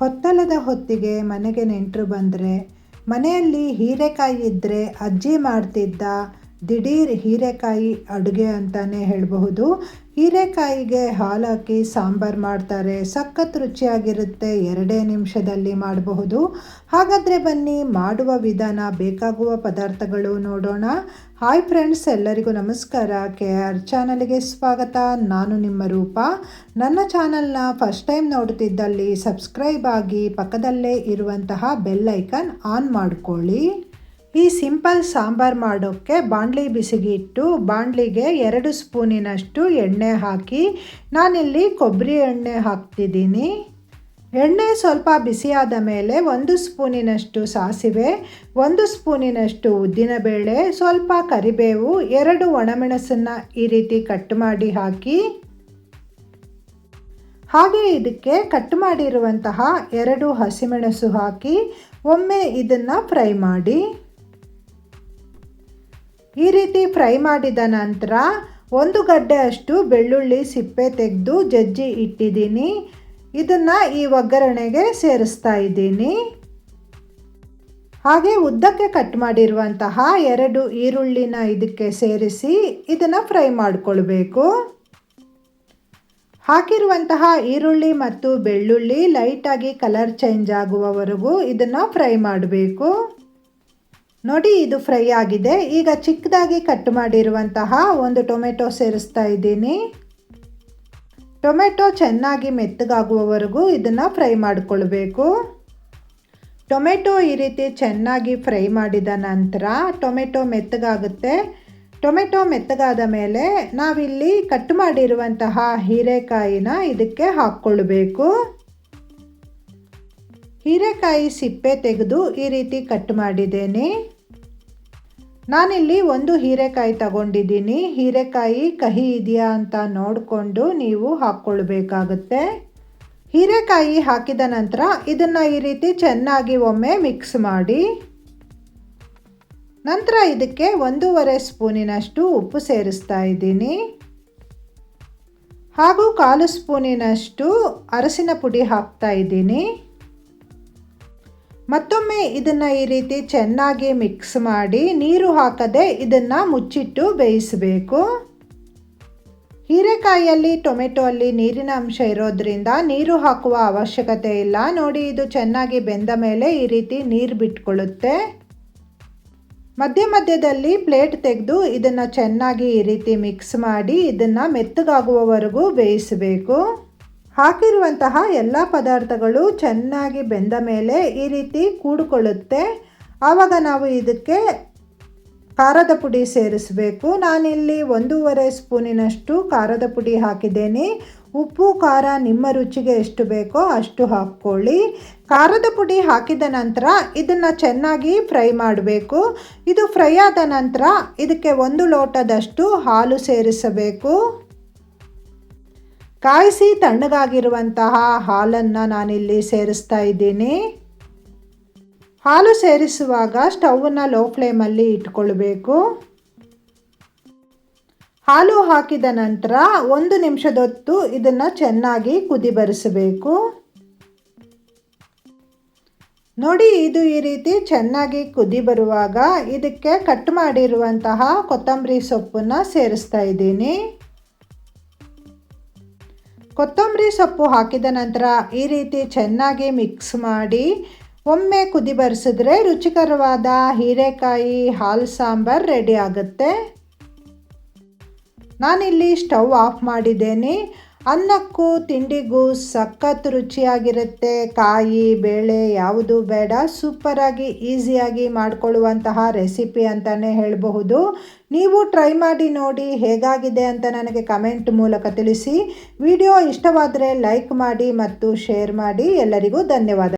ಹೊತ್ತಲದ ಹೊತ್ತಿಗೆ ಮನೆಗೆ ನೆಂಟರು ಬಂದರೆ ಮನೆಯಲ್ಲಿ ಹೀರೆಕಾಯಿ ಇದ್ದರೆ ಅಜ್ಜಿ ಮಾಡ್ತಿದ್ದ ದಿಢೀರ್ ಹೀರೆಕಾಯಿ ಅಡುಗೆ ಅಂತಲೇ ಹೇಳಬಹುದು. ಹೀರೆಕಾಯಿಗೆ ಹಾಲಾಕಿ ಸಾಂಬಾರು ಮಾಡ್ತಾರೆ. ಸಖತ್ ರುಚಿಯಾಗಿರುತ್ತೆ. ಎರಡೇ ನಿಮಿಷದಲ್ಲಿ ಮಾಡಬಹುದು. ಹಾಗಾದರೆ ಬನ್ನಿ, ಮಾಡುವ ವಿಧಾನ, ಬೇಕಾಗುವ ಪದಾರ್ಥಗಳು ನೋಡೋಣ. ಹಾಯ್ ಫ್ರೆಂಡ್ಸ್ ಎಲ್ಲರಿಗೂ ನಮಸ್ಕಾರ. ಕೆ ಆರ್ ಚಾನಲ್ಗೆ ಸ್ವಾಗತ. ನಾನು ನಿಮ್ಮ ರೂಪ. ನನ್ನ ಚಾನಲ್ನ ಫಸ್ಟ್ ಟೈಮ್ ನೋಡ್ತಿದ್ದಲ್ಲಿ ಸಬ್ಸ್ಕ್ರೈಬ್ ಆಗಿ ಪಕ್ಕದಲ್ಲೇ ಇರುವಂತಹ ಬೆಲ್ ಐಕನ್ ಆನ್ ಮಾಡ್ಕೊಳ್ಳಿ. ಈ ಸಿಂಪಲ್ ಸಾಂಬಾರು ಮಾಡೋಕ್ಕೆ ಬಾಣಲಿ ಬಿಸಿಗಿಟ್ಟು ಬಾಣಲಿಗೆ ಎರಡು ಸ್ಪೂನಿನಷ್ಟು ಎಣ್ಣೆ ಹಾಕಿ, ನಾನಿಲ್ಲಿ ಕೊಬ್ಬರಿ ಎಣ್ಣೆ ಹಾಕ್ತಿದ್ದೀನಿ. ಎಣ್ಣೆ ಸ್ವಲ್ಪ ಬಿಸಿಯಾದ ಮೇಲೆ ಒಂದು ಸ್ಪೂನಿನಷ್ಟು ಸಾಸಿವೆ, ಒಂದು ಸ್ಪೂನಿನಷ್ಟು ಉದ್ದಿನಬೇಳೆ, ಸ್ವಲ್ಪ ಕರಿಬೇವು, ಎರಡು ಒಣಮೆಣಸನ್ನು ಈ ರೀತಿ ಕಟ್ ಮಾಡಿ ಹಾಕಿ, ಹಾಗೆ ಇದಕ್ಕೆ ಕಟ್ ಮಾಡಿರುವಂತಹ ಎರಡು ಹಸಿಮೆಣಸು ಹಾಕಿ, ಒಮ್ಮೆ ಇದನ್ನು ಫ್ರೈ ಮಾಡಿ. ಈ ರೀತಿ ಫ್ರೈ ಮಾಡಿದ ನಂತರ ಒಂದು ಗಡ್ಡೆ ಅಷ್ಟು ಬೆಳ್ಳುಳ್ಳಿ ಸಿಪ್ಪೆ ತೆಗೆದು ಜಜ್ಜಿ ಇಟ್ಟಿದ್ದೀನಿ. ಇದನ್ನು ಈ ಒಗ್ಗರಣೆಗೆ ಸೇರಿಸ್ತಾ ಇದ್ದೀನಿ. ಹಾಗೆ ಉದ್ದಕ್ಕೆ ಕಟ್ ಮಾಡಿರುವಂತಹ ಎರಡು ಈರುಳ್ಳಿನ ಇದಕ್ಕೆ ಸೇರಿಸಿ ಇದನ್ನು ಫ್ರೈ ಮಾಡಿಕೊಳ್ಬೇಕು. ಹಾಕಿರುವಂತಹ ಈರುಳ್ಳಿ ಮತ್ತು ಬೆಳ್ಳುಳ್ಳಿ ಲೈಟಾಗಿ ಕಲರ್ ಚೇಂಜ್ ಆಗುವವರೆಗೂ ಇದನ್ನು ಫ್ರೈ ಮಾಡಬೇಕು. ನೋಡಿ, ಇದು ಫ್ರೈ ಆಗಿದೆ. ಈಗ ಚಿಕ್ಕದಾಗಿ ಕಟ್ ಮಾಡಿರುವಂತಹ ಒಂದು ಟೊಮೆಟೊ ಸೇರಿಸ್ತಾ ಇದ್ದೀನಿ. ಟೊಮೆಟೊ ಚೆನ್ನಾಗಿ ಮೆತ್ತಗಾಗುವವರೆಗೂ ಇದನ್ನು ಫ್ರೈ ಮಾಡಿಕೊಳ್ಬೇಕು. ಟೊಮೆಟೊ ಈ ರೀತಿ ಚೆನ್ನಾಗಿ ಫ್ರೈ ಮಾಡಿದ ನಂತರ ಟೊಮೆಟೊ ಮೆತ್ತಗಾಗುತ್ತೆ. ಟೊಮೆಟೊ ಮೆತ್ತಗಾದ ಮೇಲೆ ನಾವಿಲ್ಲಿ ಕಟ್ ಮಾಡಿರುವಂತಹ ಹೀರೆಕಾಯಿನ ಇದಕ್ಕೆ ಹಾಕ್ಕೊಳ್ಬೇಕು. ಹೀರೆಕಾಯಿ ಸಿಪ್ಪೆ ತೆಗೆದು ಈ ರೀತಿ ಕಟ್ ಮಾಡಿದ್ದೇನೆ. ನಾನಿಲ್ಲಿ ಒಂದು ಹೀರೆಕಾಯಿ ತಗೊಂಡಿದ್ದೀನಿ. ಹೀರೆಕಾಯಿ ಕಹಿ ಇದೆಯಾ ಅಂತ ನೋಡಿಕೊಂಡು ನೀವು ಹಾಕ್ಕೊಳ್ಬೇಕಾಗುತ್ತೆ. ಹೀರೆಕಾಯಿ ಹಾಕಿದ ನಂತರ ಇದನ್ನು ಈ ರೀತಿ ಚೆನ್ನಾಗಿ ಒಮ್ಮೆ ಮಿಕ್ಸ್ ಮಾಡಿ, ನಂತರ ಇದಕ್ಕೆ ಒಂದೂವರೆ ಸ್ಪೂನಿನಷ್ಟು ಉಪ್ಪು ಸೇರಿಸ್ತಾ ಇದ್ದೀನಿ. ಹಾಗೂ ಕಾಲು ಸ್ಪೂನಿನಷ್ಟು ಅರಸಿನ ಪುಡಿ ಹಾಕ್ತಾ ಇದ್ದೀನಿ. ಮತ್ತೊಮ್ಮೆ ಇದನ್ನು ಈ ರೀತಿ ಚೆನ್ನಾಗಿ ಮಿಕ್ಸ್ ಮಾಡಿ ನೀರು ಹಾಕದೆ ಇದನ್ನು ಮುಚ್ಚಿಟ್ಟು ಬೇಯಿಸಬೇಕು. ಹೀರೆಕಾಯಿಯಲ್ಲಿ ಟೊಮೆಟೊ ಅಲ್ಲಿ ನೀರಿನ ಅಂಶ ಇರೋದ್ರಿಂದ ನೀರು ಹಾಕುವ ಅವಶ್ಯಕತೆ ಇಲ್ಲ. ನೋಡಿ, ಇದು ಚೆನ್ನಾಗಿ ಬೆಂದ ಮೇಲೆ ಈ ರೀತಿ ನೀರು ಬಿಟ್ಕೊಳ್ಳುತ್ತೆ. ಮಧ್ಯ ಮಧ್ಯದಲ್ಲಿ ಪ್ಲೇಟ್ ತೆಗೆದು ಇದನ್ನು ಚೆನ್ನಾಗಿ ಈ ರೀತಿ ಮಿಕ್ಸ್ ಮಾಡಿ ಇದನ್ನು ಮೆತ್ತಗಾಗುವವರೆಗೂ ಬೇಯಿಸಬೇಕು. ಹಾಕಿರುವಂತಹ ಎಲ್ಲ ಪದಾರ್ಥಗಳು ಚೆನ್ನಾಗಿ ಬೆಂದ ಮೇಲೆ ಈ ರೀತಿ ಕೂಡಿಕೊಳ್ಳುತ್ತೆ. ಆವಾಗ ನಾವು ಇದಕ್ಕೆ ಖಾರದ ಪುಡಿ ಸೇರಿಸಬೇಕು. ನಾನಿಲ್ಲಿ ಒಂದೂವರೆ ಸ್ಪೂನಿನಷ್ಟು ಖಾರದ ಪುಡಿ ಹಾಕಿದ್ದೇನೆ. ಉಪ್ಪು, ಖಾರ ನಿಮ್ಮ ರುಚಿಗೆ ಎಷ್ಟು ಬೇಕೋ ಅಷ್ಟು ಹಾಕ್ಕೊಳ್ಳಿ. ಖಾರದ ಪುಡಿ ಹಾಕಿದ ನಂತರ ಇದನ್ನು ಚೆನ್ನಾಗಿ ಫ್ರೈ ಮಾಡಬೇಕು. ಇದು ಫ್ರೈ ಆದ ನಂತರ ಇದಕ್ಕೆ ಒಂದು ಲೋಟದಷ್ಟು ಹಾಲು ಸೇರಿಸಬೇಕು. ಕಾಯಿಸಿ ತಣ್ಣಗಾಗಿರುವಂತಹ ಹಾಲನ್ನು ನಾನಿಲ್ಲಿ ಸೇರಿಸ್ತಾ ಇದ್ದೀನಿ. ಹಾಲು ಸೇರಿಸುವಾಗ ಸ್ಟವನ್ನು ಲೋ ಫ್ಲೇಮಲ್ಲಿ ಇಟ್ಕೊಳ್ಬೇಕು. ಹಾಲು ಹಾಕಿದ ನಂತರ ಒಂದು ನಿಮಿಷದೊತ್ತು ಇದನ್ನು ಚೆನ್ನಾಗಿ ಕುದಿ ಬರೆಸಬೇಕು. ನೋಡಿ, ಇದು ಈ ರೀತಿ ಚೆನ್ನಾಗಿ ಕುದಿ ಬರುವಾಗ ಇದಕ್ಕೆ ಕಟ್ ಮಾಡಿರುವಂತಹ ಕೊತ್ತಂಬರಿ ಸೊಪ್ಪನ್ನು ಸೇರಿಸ್ತಾ ಇದ್ದೀನಿ. ಕೊತ್ತಂಬರಿ ಸೊಪ್ಪು ಹಾಕಿದ ನಂತರ ಈ ರೀತಿ ಚೆನ್ನಾಗಿ ಮಿಕ್ಸ್ ಮಾಡಿ ಒಮ್ಮೆ ಕುದಿ ಬರೆಸಿದ್ರೆ ರುಚಿಕರವಾದ ಹೀರೆಕಾಯಿ, ಹಾಲು ಸಾಂಬಾರು ರೆಡಿ ಆಗುತ್ತೆ. ನಾನಿಲ್ಲಿ ಸ್ಟವ್ ಆಫ್ ಮಾಡಿದ್ದೇನೆ. ಅನ್ನಕ್ಕೂ ತಿಂಡಿಗೂ ಸಖತ್ ರುಚಿಯಾಗಿರುತ್ತೆ. ಕಾಯಿ, ಬೇಳೆ ಯಾವುದು ಬೇಡ. ಸೂಪರಾಗಿ, ಈಸಿಯಾಗಿ ಮಾಡಿಕೊಳ್ಳುವಂತಹ ರೆಸಿಪಿ ಅಂತಲೇ ಹೇಳಬಹುದು. ನೀವು ಟ್ರೈ ಮಾಡಿ ನೋಡಿ ಹೇಗಾಗಿದೆ ಅಂತ ನನಗೆ ಕಮೆಂಟ್ ಮೂಲಕ ತಿಳಿಸಿ. ವಿಡಿಯೋ ಇಷ್ಟವಾದರೆ ಲೈಕ್ ಮಾಡಿ ಮತ್ತು ಶೇರ್ ಮಾಡಿ. ಎಲ್ಲರಿಗೂ ಧನ್ಯವಾದ.